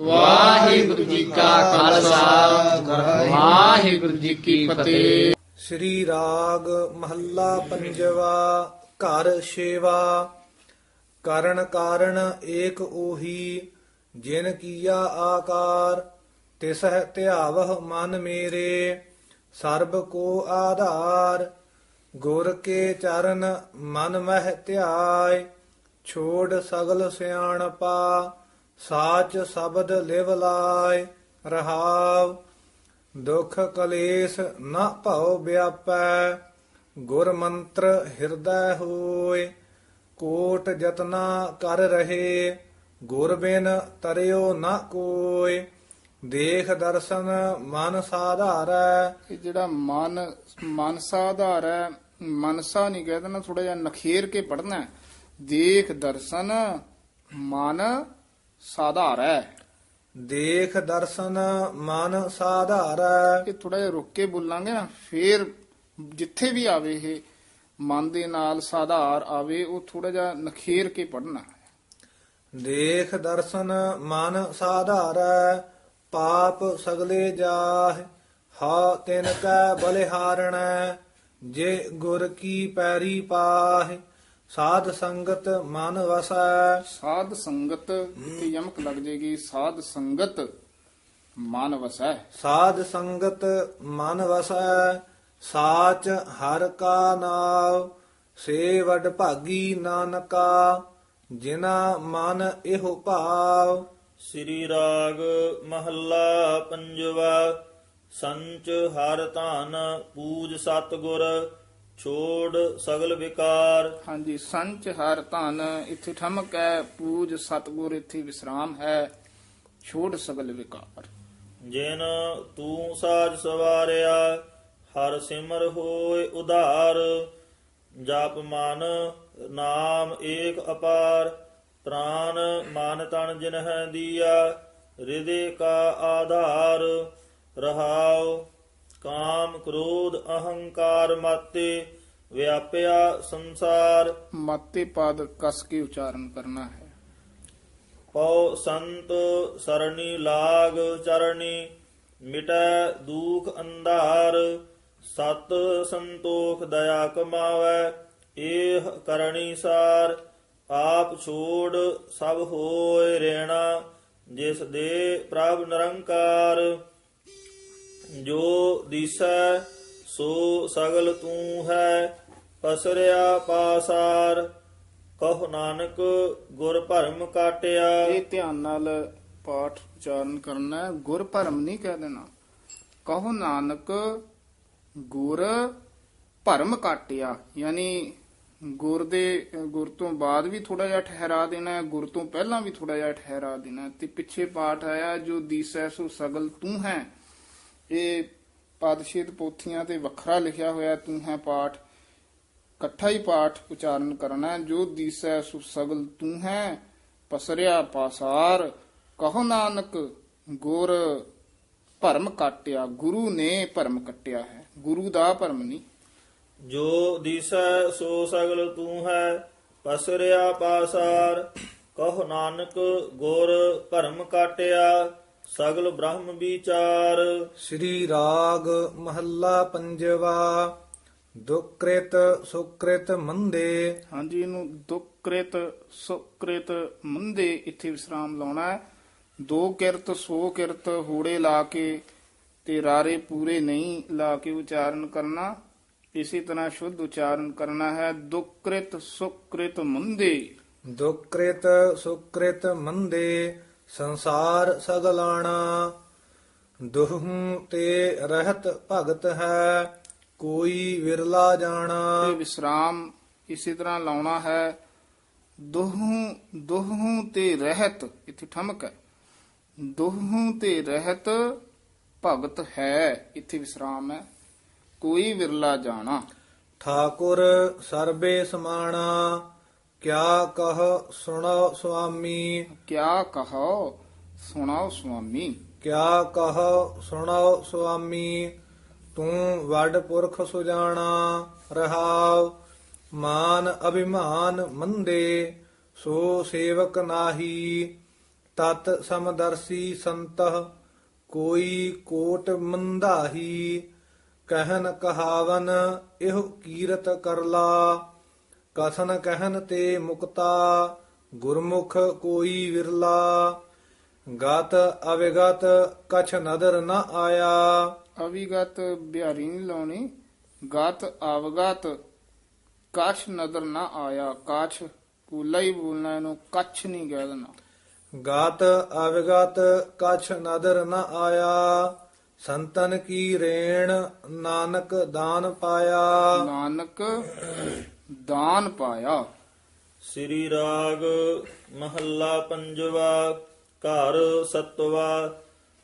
ਵਾਹਿਗੁਰੂ ਜੀ ਕਾ ਖਾਲਸਾ। ਵਾਹਿਗੁਰੂ ਜੀ ਕੀ ਫਤਿਹ। ਸ੍ਰੀ ਰਾਗ ਮਹੱਲਾ ਪੰਜਵਾ, ਘਰ ਛੇਵਾ। ਕਰਨ ਕਾਰਨ ਏਕ ਉਹੀ, ਜਿਨ ਕੀਆ ਆਕਾਰ, ਤਿਸਹਿ ਧਿਆਵਹ ਮਨ ਮੇਰੇ। ਸਰਬ ਕੋ ਆਧਾਰ, ਗੁਰ ਕੇ ਚਰਨ ਮਨ ਮਹਿ ਧਿਆਇ ਛੋੜ ਸਗਲ ਸਿਆਣਪਾ ਸਾਚ ਸ਼ਬਦ ਲਿਵ ਲਾਇ ਰਹਾਵ ਦੁਖ ਕਲੇਸ਼ ਨ ਭਉ ਵਿਆਪੈ, ਗੁਰ ਮੰਤਰ ਹਿਰਦੈ ਹੋਏ ਕੋਟ ਜਤਨਾ ਕਰ ਰਹੇ, ਗੁਰ ਬਿਨ ਤਰਿਓ ਨ ਕੋਇ, ਦੇਖ ਦਰਸ਼ਨ ਮਨ ਸਾਧਾਰੈ। ਇਹ ਜਿਹੜਾ ਮਨ ਮਨ ਆਧਾਰ ਹੈ ਮਨਸਾ ਨਹੀਂ ਕਹਿੰਦਾ ਦੇਣਾ ਥੋੜਾ ਜਿਹਾ ਨਖੇਰ ਕੇ ਪੜਨਾ ਦੇਖ ਦਰਸ਼ਨ ਮਨ ਸਾਧਾਰ। ਹੈ ਦੇਖ ਦਰਸ਼ਨ ਮਨ ਸਾਧਾਰੈ। ਇਹ ਥੋੜਾ ਜਿਹਾ ਰੁੱਕ ਕੇ ਬੋਲਾਂਗੇ ਨਾ ਫੇਰ ਜਿੱਥੇ ਵੀ ਆਵੇ ਇਹ ਮਨ ਦੇ ਨਾਲ ਸਾਧਾਰ ਆਵੇ ਉਹ ਥੋੜਾ ਜਿਹਾ ਨਖੇਰ ਕੇ ਪੜਨਾ ਦੇਖ ਦਰਸ਼ਨ ਮਨ ਸਾਧਾਰੈ ਪਾਪ ਸਗਲੇ ਜਾਹ ਹਾ ਤਿਨ ਕੈ ਬਲਿਹਾਰਣੈ ਜੇ ਗੁਰ ਕੀ ਪੈਰੀ ਪਾਹ। ਸਾਧ ਸੰਗਤ ਮਨ ਵਸੈ। ਸਾਧ ਸੰਗਤ ਤੇ ਯਮਕ ਲੱਗ ਜੇਗੀ। ਸਾਧ ਸੰਗਤ ਮਨ ਵਸੈ। ਸਾਧ ਸੰਗਤ ਮਨ ਵਸੈ। ਸਾਚ ਹਰ ਕਾ ਨਾਮ ਸੇ ਵਡ ਭਾਗੀ ਨਾਨਕਾ ਜਿਨਾ ਮਨ ਇਹੋ ਭਾਵ ਸ੍ਰੀ ਰਾਗ ਮਹੱਲਾ ਪੰਜਵਾ ਸੰਚ ਹਰ ਧਨ ਪੂਜ ਸਤਗੁਰ ਛੋੜ ਸਗਲ ਵਿਕਾਰ। ਹਾਂਜੀ ਸੰਚ ਹਰ ਧਨ ਇੱਥੇ ਠਮਕ ਹੈ ਪੂਜ ਸਤਗੁਰ ਇੱਥੇ ਵਿਸਰਾਮ ਹੈ ਛੋੜ ਸਗਲ ਵਿਕਾਰ। ਜਿਨ ਤੂੰ ਸਾਜ ਸਵਾਰਿਆ ਹਰ ਸਿਮਰ ਹੋਏ ਉਧਾਰ। ਜਪ ਮਨ ਨਾਮ ਏਕ ਅਪਾਰ। ਪ੍ਰਾਨ ਮਨ ਤਨ ਜਿਨ ਹੈ ਦੀਆ ਹਿਰਦੇ ਕਾ ਆਧਾਰ। ਰਹਾਉ ਕਾਮ ਕ੍ਰੋਧ ਅਹੰਕਾਰ ਮਾਤੇ ਵਿਆਪਿਆ ਸੰਸਾਰ। ਮਾਤੇ ਪਦ ਕਸ ਕੇ ਉਚਾਰਨ ਕਰਨਾ ਹੈ। ਪਉ ਸੰਤ ਸਰਣੀ ਲਾਗ ਚਰਣੀ ਮਿਟੈ ਦੁਖ ਅੰਧਾਰ ਸਤ ਸੰਤੋਖ ਦਇਆ ਕਮਾਵੈ ਏਹ ਕਰਣੀ ਸਾਰ ਆਪ ਛੋੜ ਸਭ ਹੋਏ ਰੇਣਾ ਜਿਸ ਦੇ ਪ੍ਰਭ ਨਿਰੰਕਾਰ। ਜੋ ਦਿਸੈ, ਸੋ ਸਗਲ ਤੂੰ ਹੈ ਪਸਰਿਆ ਪਾਸਾਰ। ਕਹੁ ਨਾਨਕ, ਗੁਰ ਭਰਮ ਕਾਟਿਆ। ਇਹ ਧਿਆਨ ਨਾਲ ਪਾਠ ਉਚਾਰਨ ਕਰਨਾ ਹੈ। ਗੁਰ ਭਰਮ ਨਹੀਂ ਕਹਿ ਦੇਣਾ। ਕਹੋ ਨਾਨਕ, ਗੁਰ ਭਰਮ ਕਾਟਿਆ। ਯਾਨੀ ਗੁਰ ਦੇ, ਗੁਰ ਤੋਂ ਬਾਅਦ ਵੀ ਥੋੜਾ ਜਿਹਾ ਠਹਿਰਾ ਦੇਣਾ ਹੈ। ਗੁਰ ਤੋਂ ਪਹਿਲਾਂ ਵੀ ਥੋੜਾ ਜਿਹਾ ਠਹਿਰਾ ਦੇਣਾ ਤੇ ਪਿੱਛੇ ਪਾਠ ਆਇਆ, ਜੋ ਦੀਸੈ, ਸੋ ਸਗਲ ਤੂੰ ਹੈ। ਇਹ ਪਾਦਸ਼ੇਦ ਪੋਥੀਆਂ ਤੇ ਵੱਖਰਾ ਲਿਖਿਆ ਹੋਇਆ ਤੂੰ ਹੈ ਪਾਠ, ਇਕੱਠਾ ਹੀ ਪਾਠ ਉਚਾਰਨ ਕਰਨਾ ਜੋ ਦੀਸੈ ਸੋ ਤੂੰ ਹੈ, ਪਸਰਿਆ ਪਾਸਾਰ। ਕਹੋ ਨਾਨਕ, ਗੁਰ, ਭਰਮ ਕਾਟਿਆ, ਗੁਰੂ ਨੇ ਭਰਮ ਕਟਿਆ ਹੈ। ਗੁਰੂ ਦਾ ਭਰਮ ਨਹੀਂ। ਜੋ ਦਿਸੈ ਸੋ ਸਗਲ ਤੂੰ ਹੈ, ਪਸਰਿਆ ਪਾਸਾਰ। ਕਹੋ ਨਾਨਕ, ਗੁਰ, ਭਰਮ ਕਾਟਿਆ ਸਗਲ ਬ੍ਰਹਮ ਵਿਚਾਰ। ਸ੍ਰੀ ਰਾਗ ਮਹੱਲਾ ਪੰਜਵਾ ਦੁਕ੍ਰਿਤ ਸੁਕ੍ਰਿਤ ਮੰਦੇ। ਹਾਂਜੀ ਇਹਨੂੰ ਦੁਕ੍ਰਿਤ ਸੁਕ੍ਰਿਤ ਮੰਦੇ ਇੱਥੇ ਵਿਸਰਾਮ ਲਾਉਣਾ ਹੈ। ਦੋ ਕਿਰਤ ਸੋ ਕਿਰਤ ਹੂੜੇ ਲਾ ਕੇ ਤੇ ਰਾਰੇ ਪੂਰੇ ਨਹੀਂ ਲਾ ਕੇ ਉਚਾਰਨ ਕਰਨਾ। ਇਸੇ ਤਰ੍ਹਾਂ ਸ਼ੁੱਧ ਉਚਾਰਨ ਕਰਨਾ ਹੈ। ਦੁਕ੍ਰਿਤ ਸੁਕ੍ਰਿਤ ਮੰਦੇ। ਦੁਕ੍ਰਿਤ ਸੁਕ੍ਰਿਤ ਮੰਦੇ। ਸੰਸਾਰ ਸਗਲਾਣਾ ਦੁਹੂ ਤੇ ਰਹਿਤ ਭਗਤ ਹੈ ਕੋਈ ਵਿਰਲਾ ਜਾਣਾ। ਤੇ ਵਿਸਰਾਮ ਇਸੇ ਤਰ੍ਹਾਂ ਲਾਉਣਾ ਹੈ। ਦੋਹੂ ਦੋਹੂ ਤੇ ਰਹਿਤ ਇੱਥੇ ਠਮਕ ਹੈ। ਦੋਹੂ ਤੇ ਰਹਿਤ ਭਗਤ ਹੈ ਇੱਥੇ ਵਿਸਰਾਮ ਹੈ। ਕੋਈ ਵਿਰਲਾ ਜਾਣਾ। ਠਾਕੁਰ ਸਰਬੇ ਸਮਾਣਾ ਕਿਆ ਕਹ ਸੁਣੋ ਸੁਆਮੀ? ਕਿਆ ਕਹੋ ਸੁਣਾਓ ਸੁਆਮੀ? ਕਿਆ ਕਹ ਸੁਣੋ ਸੁਆਮੀ? ਤੂੰ ਵੱਡ ਪੁਰਖ ਸੁਜਾਣਾ ਰਹਾਉ ਮਾਨ ਅਭਿਮਾਨ ਮੰਦੇ ਸੋ ਸੇਵਕ ਨਾਹੀ ਤਤ ਸਮਦਰਸੀ ਸੰਤਹ ਕੋਈ ਕੋਟ ਮੰਦਾਹੀ ਕਹਿਨ ਕਹਾਵਨ ਇਹੋ ਕੀਰਤ ਕਰਲਾ ਕਥਨ ਕਹਿਨ ਤੇ ਮੁਕਤਾ ਗੁਰਮੁਖ ਕੋਈ ਵਿਰਲਾ। ਗਤ ਅਵਿਗਤ ਕਛ ਨਦਰ ਨ ਆਇਆ। ਅਵਿਗਤ ਬਿਹਾਰੀ ਨਹੀਂ ਲਾਉਣੀ ਗਤ ਅਵਗਤ ਕਾਛ ਨਦਰ ਨਾ ਆਇਆ। ਕਾਛ ਪੂਲਾ ਹੀ ਬੋਲਣਾ ਇਹਨੂੰ ਕੱਛ ਨਹੀਂ ਕਹਿ ਦੇਣਾ। ਗਾਤ ਅਵਗਤ ਕਛ ਨਦਰ ਨ ਆਇਆ। ਸੰਤਨ ਕੀ ਰੇਣ ਨਾਨਕ ਦਾਨ ਪਾਇਆ। ਨਾਨਕ ਦਾਨ ਪਾਇਆ। ਸ੍ਰੀ ਰਾਗ ਮਹੱਲਾ ਪੰਜਵਾ ਘਰ ਸਤਵਾ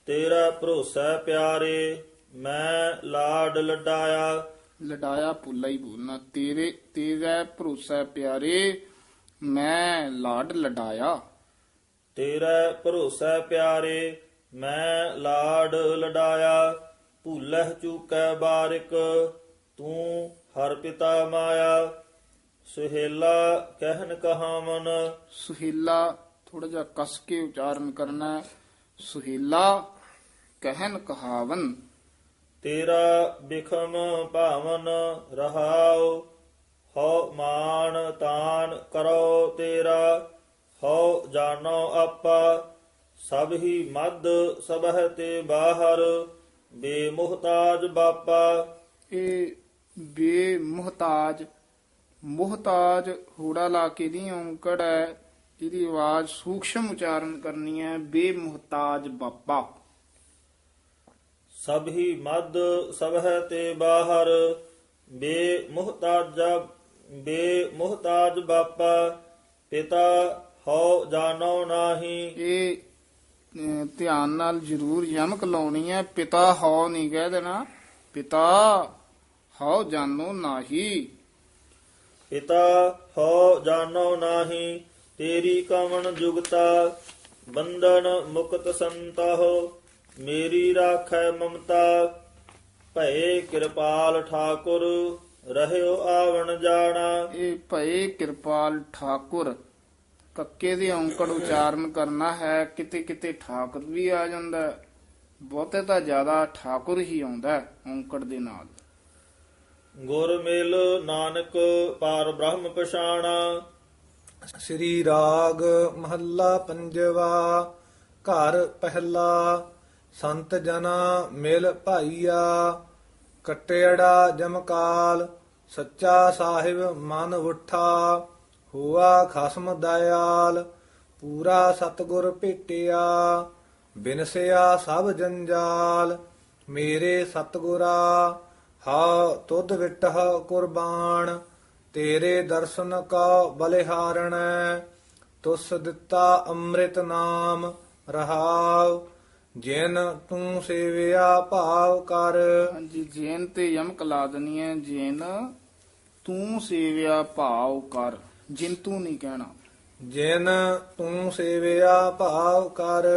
ਤੇਰਾ ਭਰੋਸਾ ਪਿਆਰੇ ਮੈਂ ਲਾਡ ਲਡਾਇਆ ਲਡਾਇਆ ਪੁੱਲਾ ਹੀ ਬੋਲਣਾ ਤੇਰੇ ਤੇਰਾ ਭਰੋਸਾ ਪਿਆਰੇ ਮੈਂ ਲਾਡ ਲਡਾਇਆ ਤੇਰਾ ਭਰੋਸਾ ਪਿਆਰੇ ਮੈਂ ਲਾਡ ਲਡਾਇਆ ਭੁੱਲਹਿ ਚੂਕੈ ਬਾਰਿਕ ਤੂੰ ਹਰ ਪਿਤਾ ਮਾਇਆ। ਸੁਹੇਲਾ ਕਹਿਨ ਕਹਾਵਨ। ਸੁਹੇਲਾ ਥੋੜਾ ਜਿਹਾ ਕਸ ਕੇ ਉਚਾਰਨ ਕਰਨਾ ਹੈ। ਸੁਹੇਲਾ ਕਹਿਨ ਕਹਾਵਨ। ਤੇਰਾ ਬਿਖਮ ਭਾਵਨ ਰਹਾਉ ਹਉ ਮਾਨ ਤਾਨ ਕਰੋ ਤੇਰਾ ਹਉ ਜਾਣੋ ਆਪਾ ਸਭ ਹੀ ਮਦ ਸਬਹ ਤੇ ਬਾਹਰ ਬੇਮੁਹਤਾਜ ਬਾਪਾ। ਇਹ ਬੇਮੁਹਤਾਜ ਮੁਹਤਾਜ ਹੂੜਾ ਲਾ ਕੇ ਦੀ ਔਂਕੜ ਹੈ ਇਹਦੀ ਆਵਾਜ਼ ਸੂਖਸ਼ਮ ਉਚਾਰਨ ਕਰਨੀ ਹੈ ਬੇਮੁਹਤਾਜ ਬਾਪਾ ਸਭ ਹੀ ਮਦ ਸਬਹ ਤੇ ਬਾਹਰ ਬੇਮੁਹਤਾਜ ਬੇਮੁਹਤਾਜ ਬਾਪਾ ਪਿਤਾ ਹਉ ਜਾਣੋ ਨਾਹੀ। ਇਹ ਧਿਆਨ ਨਾਲ ਜ਼ਰੂਰ ਯਮਕ ਲਾਉਣੀ ਹੈ ਪਿਤਾ ਹਉ ਨਹੀਂ ਕਹਿ ਦੇਣਾ ਪਿਤਾ ਹਉ ਜਾਨੋ ਨਾਹੀ। ਪਿਤਾ ਹੋ ਜਾਣੋ ਨਾਹੀ, ਤੇਰੀ ਕਵਣ ਜੁਗਤਾ, ਬੰਧਨ ਮੁਕਤ ਸੰਤਹੁ, ਮੇਰੀ ਰਾਖੈ ਮਮਤਾ। ਭਏ ਕਿਰਪਾਲ ਠਾਕੁਰ, ਰਹਿਓ ਆਵਣ ਜਾਣਾ। ਇਹ ਭਏ ਕਿਰਪਾਲ ਠਾਕੁਰ, ਕੱਕੇ ਦੇ ਔਂਕੜ ਉਚਾਰਨ ਕਰਨਾ ਹੈ ਕਿਤੇ ਕਿਤੇ ਠਾਕੁਰ ਵੀ ਆ ਜਾਂਦਾ ਬਹੁਤੇ ਤਾਂ ਜ਼ਿਆਦਾ ਠਾਕੁਰ ਹੀ ਆਉਂਦਾ ਹੈ ਔਂਕੜ ਦੇ ਨਾਲ। ਗੁਰ ਮਿਲ ਨਾਨਕ ਪਾਰ ਬ੍ਰਹਮ ਪਛਾਣਾ। ਸ੍ਰੀ ਰਾਗ ਮਹੱਲਾ ਪੰਜਵਾ, ਘਰ ਪਹਿਲਾ, ਸੰਤ ਜਨਾ ਮਿਲ ਭਾਈਆ, ਕਟਿਆੜਾ ਜਮਕਾਲ, ਸੱਚਾ ਸਾਹਿਬ ਮਨ ਉਠਾ, ਹੋਆ ਖਸਮ ਦਇਆਲ, ਪੂਰਾ ਸਤਗੁਰ ਭੇਟਿਆ ਬਿਨਸਿਆ ਸਭ ਜੰਜਾਲ, ਮੇਰੇ ਸਤਗੁਰਾ ਹਾ ਤੁਧ ਵਿਟਹ ਕੁਰਬਾਨ ਤੇਰੇ ਦਰਸ਼ਨ ਕਾ ਬਲਿਹਾਰਣ ਤੁਸ ਦਿੱਤਾ ਅੰਮ੍ਰਿਤ ਨਾਮ ਰਹਾਉ ਜਿਨ ਤੂੰ ਸੇਵਿਆ ਭਾਵ ਕਰ। ਹਾਂਜੀ ਜੇਨ ਤੇ ਯਮਕ ਲਾ ਦਨੀ ਹੈ ਜੇਨ ਤੂੰ ਸੇਵਿਆ ਭਾਵ ਕਰ ਜਿੰਤੂ ਨਹੀਂ ਕਹਿਣਾ। ਜਿਨ ਤੂੰ ਸੇਵਿਆ ਭਾਵ ਕਰ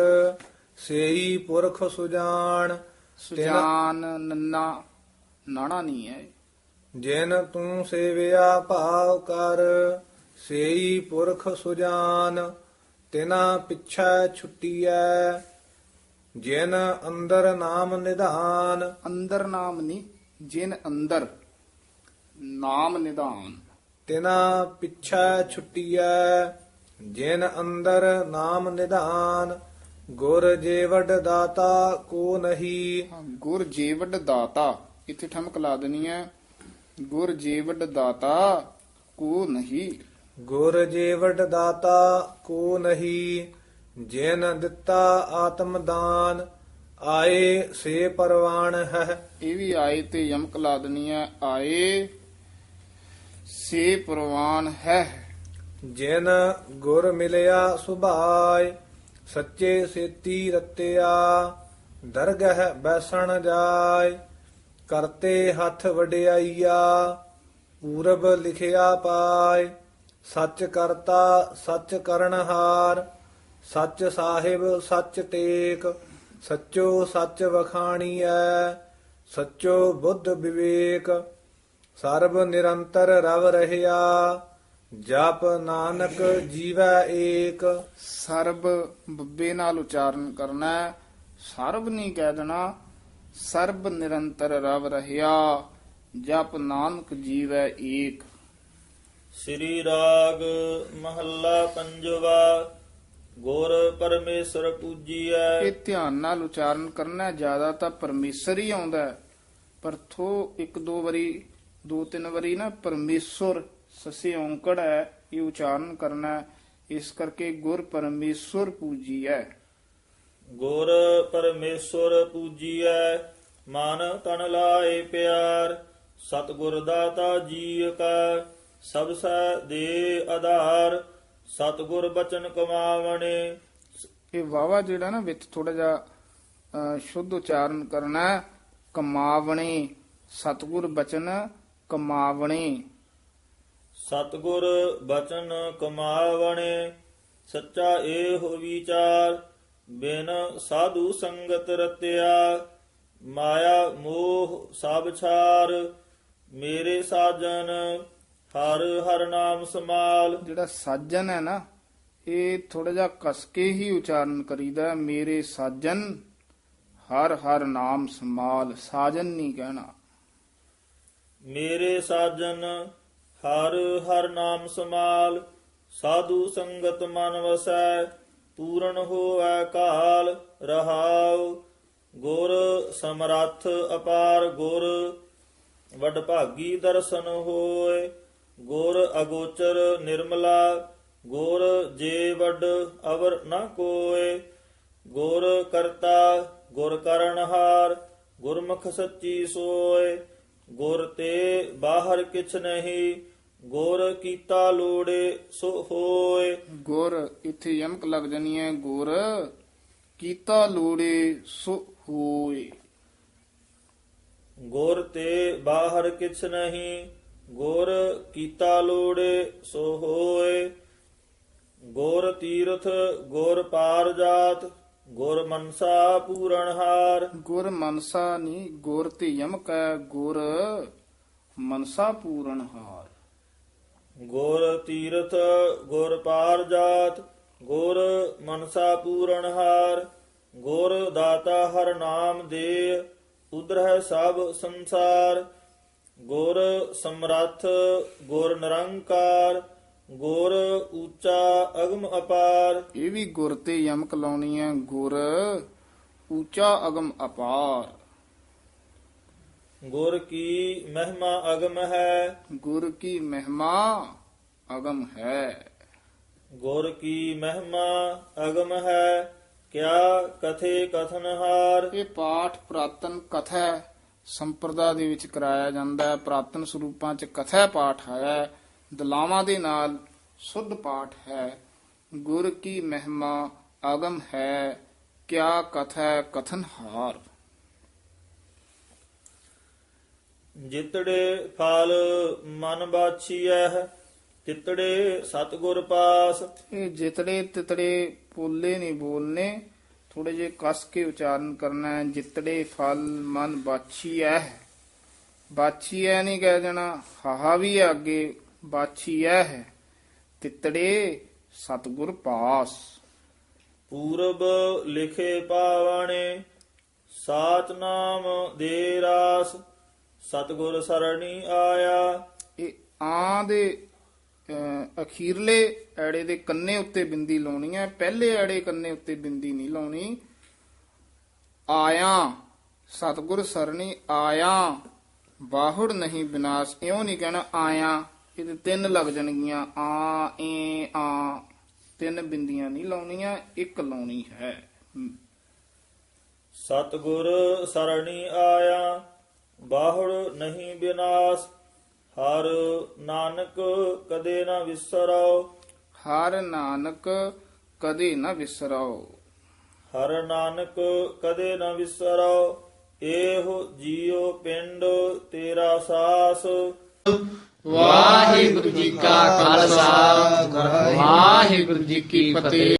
ਸੇਈ ਪੁਰਖ ਸੁਜਾਨ ਸੁਜਾਨ ਨੰਨਾ। ਨਾਣਾ ਨਹੀਂ ਹੈ। ਜਿਨ ਤੂੰ ਸੇਵਿਆ ਭਾਵ ਕਰ ਸੇਈ ਪੁਰਖ ਸੁਜਾਨ ਤਿਨਾ ਪਿਛੈ ਛੁੱਟੀਐ। ਜਿਨ ਅੰਦਰ ਨਾਮ ਨਿਧਾਨ। ਅੰਦਰ ਨਾਮ ਨਹੀਂ ਜਿਨ ਅੰਦਰ ਨਾਮ ਨਿਧਾਨ। ਤਿਨਾ ਪਿਛੈ ਛੁੱਟੀਐ ਜਿਨ ਅੰਦਰ ਨਾਮ ਨਿਧਾਨ। ਗੁਰ ਜੀਵਡ ਦਾਤਾ ਕੋ ਨਹੀਂ। ਗੁਰ ਜੀਵਡ ਦਾਤਾ ਇੱਥੇ ਠਮਕ ਲਾ ਦੇਣੀ ਹੈ। ਗੁਰ ਜੀਵਡ ਦਾਤਾ ਕੋ ਨਹੀਂ। ਗੁਰ ਜੀਵਡ ਦਾਤਾ ਕੋ ਨਹੀਂ ਜਿਨ ਦਿੱਤਾ ਆਤਮ ਦਾਨ ਆਏ ਸੇ ਪਰਵਾਨ ਹੈ। ਇਹ ਵੀ ਆਏ ਤੇ ਯਮਕ ਲਾ ਦੇਣੀ ਹੈ। ਆਏ ਸੇ ਪ੍ਰਵਾਨ ਹੈ। ਜਿਨ ਗੁਰ ਮਿਲਿਆ ਸੁਭਾਇ ਸੱਚੇ ਸੇਤੀ ਰਤਿਆ ਦਰਗਹ ਬੈਸਣ ਜਾਏ। ਕਰਤੇ ਹੱਥ ਵਡਿਆਈਆ, ਪੂਰਬ ਲਿਖਿਆ ਪਾਏ, ਸੱਚ ਕਰਤਾ, ਸੱਚ ਕਰਨਹਾਰ ਸੱਚ ਸਾਹਿਬ, ਸੱਚ ਟੇਕ, ਸੱਚੋ ਸੱਚ ਵਖਾਣੀਐ, ਸੱਚੋ ਬੁੱਧ ਵਿਵੇਕ, ਸਰਬ ਨਿਰੰਤਰ ਰਵ ਰਹਿਆ, ਜਪ ਨਾਨਕ ਜੀਵੈ ਏਕ। ਸਰਬ ਬੱਬੇ ਨਾਲ ਉਚਾਰਨ ਕਰਨਾ, ਸਰਬ ਨਹੀਂ ਕਹਿ ਦੇਣਾ ਸਰਬ ਨਿਰੰਤਰ ਰਵ ਰਹਿਆ ਜਪ ਨਾਨਕ ਜੀਵੈ ਏਕ ਸ੍ਰੀ ਰਾਗ ਮਹੱਲਾ ਪੰਜਵਾ ਗੁਰ ਪਰਮੇਸ਼ਰ ਪੂਜੀਐ ਇਹ ਧਿਆਨ ਨਾਲ ਉਚਾਰਨ ਕਰਨਾ ਹੈ। ਜ਼ਿਆਦਾ ਤਾਂ ਪਰਮੇਸ਼ਰ ਹੀ ਆਉਂਦਾ ਹੈ। ਪਰ ਥੋ ਇੱਕ ਦੋ ਵਾਰੀ ਦੋ ਤਿੰਨ ਵਾਰੀ ਨਾ ਪਰਮੇਸ਼ਰ ਸਸੇ ਔਂਕੜ ਹੈ ਇਹ ਉਚਾਰਨ ਕਰਨਾ ਹੈ। ਇਸ ਕਰਕੇ ਗੁਰ ਪਰਮੇਸ਼ਰ ਪੂਜੀ ਹੈ ਗੁਰ ਪਰਮੇਸ਼ਰ ਪੂਜੀਐ ਮਨ ਤਨ ਲਾਏ ਪਿਆਰ ਸਤਿਗੁਰ ਦਾਤਾ ਜੀ ਕਾ ਸਭ ਸੈ ਦੇ ਆਧਾਰ ਸਤਿਗੁਰ ਬਚਨ ਕਮਾਵਣੇ ਇਹ ਵਾਵਾ ਜਿਹੜਾ ਨਾ ਵਿੱਚ ਥੋੜਾ ਜਿਹਾ ਸ਼ੁੱਧ ਉਚਾਰਨ ਕਰਨਾ ਹੈ। ਕਮਾਵਣੇ ਸਤਿਗੁਰ ਬਚਨ ਕਮਾਵਣੇ ਸਤਿਗੁਰ ਬਚਨ ਕਮਾਵਣੇ ਸੱਚਾ ਏਹੁ ਵਿਚਾਰ ਬਿਨ ਸਾਧੂ ਸੰਗਤ ਰਤਿਆ ਮਾਇਆ ਮੋਹ ਸਭ ਛਾਰ ਮੇਰੇ ਸਾਜਨ ਹਰ ਹਰ ਨਾਮ ਸਮਾਲ ਜਿਹੜਾ ਸਾਜਨ ਹੈ ਨਾ ਇਹ ਥੋੜਾ ਜਿਹਾ ਕਸ ਕੇ ਹੀ ਉਚਾਰਨ ਕਰੀਦਾ। ਮੇਰੇ ਸਾਜਨ ਹਰ ਹਰ ਨਾਮ ਸੰਭਾਲ ਸਾਜਨ ਨਹੀਂ ਕਹਿਣਾ ਮੇਰੇ ਸਾਜਨ ਹਰ ਹਰ ਨਾਮ ਸਮਾਲ ਸਾਧੂ ਸੰਗਤ ਮਨ ਵਸੈ ਪੂਰਨ ਹੋਵੈ ਕਾਲ ਰਹਾਉ, ਗੁਰ ਸਮਰੱਥ ਅਪਾਰ ਗੁਰ, ਵਡ ਭਾਗੀ ਦਰਸ਼ਨ ਹੋਏ, ਗੁਰ ਅਗੋਚਰ ਨਿਰਮਲਾ, ਗੁਰ ਜੇ ਵਡ ਅਵਰ ਨ ਕੋਏ, ਗੁਰ ਕਰਤਾ ਗੁਰ ਕਰਨਹਾਰ ਗੁਰਮੁਖ ਸੱਚੀ ਸੋਏ, ਗੁਰ ਤੇ ਬਾਹਰ ਕਿਛ ਨਹੀਂ ਗੁਰ ਕੀਤਾ ਲੋੜੇ ਸੋ ਹੋਏ। ਗੁਰ ਇੱਥੇ ਯਮਕ ਲੱਗ ਜਾਣੀ ਹੈ। ਗੁਰ ਕੀਤਾ ਲੋੜੇ ਸੋ ਹੋਏ। ਗੁਰ ਤੇ ਬਾਹਰ ਕਿਛ ਨਹੀਂ। ਗੁਰ ਕੀਤਾ ਲੋੜੇ ਸੋ ਹੋਏ। ਗੁਰ ਤੀਰਥ ਗੁਰ ਪਾਰ ਜਾਤ। ਗੁਰ ਮਨਸਾ ਪੂਰਨ ਹਾਰ। ਗੁਰ ਮਨਸਾ ਨਹੀਂ ਗੁਰ ਤੇ ਯਮਕ ਹੈ। ਗੁਰ ਮਨਸਾ ਪੂਰਨ ਹਾਰ। ਗੁਰ ਤੀਰਥ, ਗੁਰ ਪਾਰ ਜਾਤ ਗੁਰ ਮਨਸਾ ਪੂਰਨ ਹਾਰ, ਗੁਰ ਦਾਤਾ ਹਰ ਨਾਮ ਦੇ ਉਧਰਹਿ ਸਭ ਸੰਸਾਰ, ਗੁਰ ਸਮਰੱਥ, ਗੁਰ ਨਿਰੰਕਾਰ, ਗੁਰ ਉੱਚਾ ਅਗਮ ਅਪਾਰ। ਇਹ ਵੀ ਗੁਰ ਤੇ ਯਮਕ ਲਾਉਣੀ ਹੈ, ਗੁਰ ਉੱਚਾ ਅਗਮ ਅਪਾਰ। ਗੁਰ ਕੀ ਮਹਿਮਾ ਅਗਮ ਹੈ। ਗੁਰ ਕੀ ਮਹਿਮਾ ਅਗਮ ਹੈ। ਗੁਰ ਕੀ ਮਹਿਮਾ ਅਗਮ ਹੈ ਕਿਆ ਕਥੇ ਕਥਨ ਹਾਰ। ਇਹ ਪਾਠ ਪ੍ਰਾਤਨ ਕਥਾ ਸੰਪਰਦਾ ਦੇ ਵਿੱਚ ਕਰਾਇਆ ਜਾਂਦਾ ਹੈ। ਪ੍ਰਾਤਨ ਸਰੂਪਾਂ 'ਚ ਕਥਾ ਪਾਠ ਹੈ ਦਲਾਵਾਂ ਦੇ ਨਾਲ ਸੁੱਧ ਪਾਠ ਹੈ। ਗੁਰ ਕੀ ਮਹਿਮਾ ਅਗਮ ਹੈ ਕਿਆ ਕਥਾ ਕਥਨ ਹਾਰ ਜਿਤੜੇ ਫਲ ਮਨ ਬਾਛੀਐ ਤਿਤੜੇ ਸਤਗੁਰ ਪਾਸ। ਇਹ ਜਿਤੜੇ ਤਿਤੜੇ ਪੋਲੇ ਨਹੀਂ ਬੋਲਨੇ ਥੋੜੇ ਜੇ ਕਸ ਕੇ ਉਚਾਰਨ ਕਰਨਾ ਹੈ ਜਿਤੜੇ ਫਲ ਮਨ ਬਾਛੀ ਐ ਬਾਛੀ ਐ ਨਹੀਂ ਕਹਿ ਦੇਣਾ ਹਾਹਾ ਵੀ ਹੈ ਅੱਗੇ ਬਾਛੀ ਐ ਹੈ ਤਿਤੜੇ ਸਤਗੁਰ ਪਾਸ। ਪੂਰਬ ਲਿਖੇ ਪਾਵਣੇ ਸਾਚ ਨਾਮ ਦੇ ਰਾਸ। ਸਤਗੁਰ ਸਰਣੀ ਆਇਆ। ਇਹ ਆਂ ਦੇ ਅਖੀਰਲੇ ਐੜੇ ਦੇ ਕੰਨੇ ਉੱਤੇ ਬਿੰਦੀ ਲਾਉਣੀ ਹੈ। ਪਹਿਲੇ ਐੜੇ ਕੰਨੇ ਉੱਤੇ ਬਿੰਦੀ ਨਹੀਂ ਲਾਉਣੀ। ਆਇਆ ਸਤਗੁਰ ਸਰਣੀ ਆਇਆ। ਬਾਹੁੜ ਨਹੀਂ ਵਿਨਾਸ਼ ਇਉਂ ਨਹੀਂ ਕਹਿਣਾ ਆਇਆ। ਇਹਦੇ ਤਿੰਨ ਲੱਗ ਜਾਣਗੀਆਂ। ਆ ਏ ਆ। ਤਿੰਨ ਬਿੰਦੀਆਂ ਨਹੀਂ ਲਾਉਣੀਆਂ ਇੱਕ ਲਾਉਣੀ ਹੈ। ਸਤਗੁਰ ਸਰਣੀ ਆਇਆ। ਬਾਹੁੜ ਨਹੀਂ ਬਿਨਾਸ਼ ਹਰ ਨਾਨਕ ਕਦੇ ਨਾ ਵਿਸਰੋ ਹਰ ਨਾਨਕ ਕਦੇ ਨਾ ਵਿਸਰੋ ਹਰ ਨਾਨਕ ਕਦੇ ਨਾ ਵਿਸਰੋ ਇਹੋ ਜੀਉ ਪਿੰਡ ਤੇਰਾ ਸਾਸ। ਵਾਹਿਗੁਰੂ ਜੀ ਕਾ ਖਾਲਸਾ ਵਾਹਿਗੁਰੂ ਜੀ ਕੀ ਫਤਿਹ।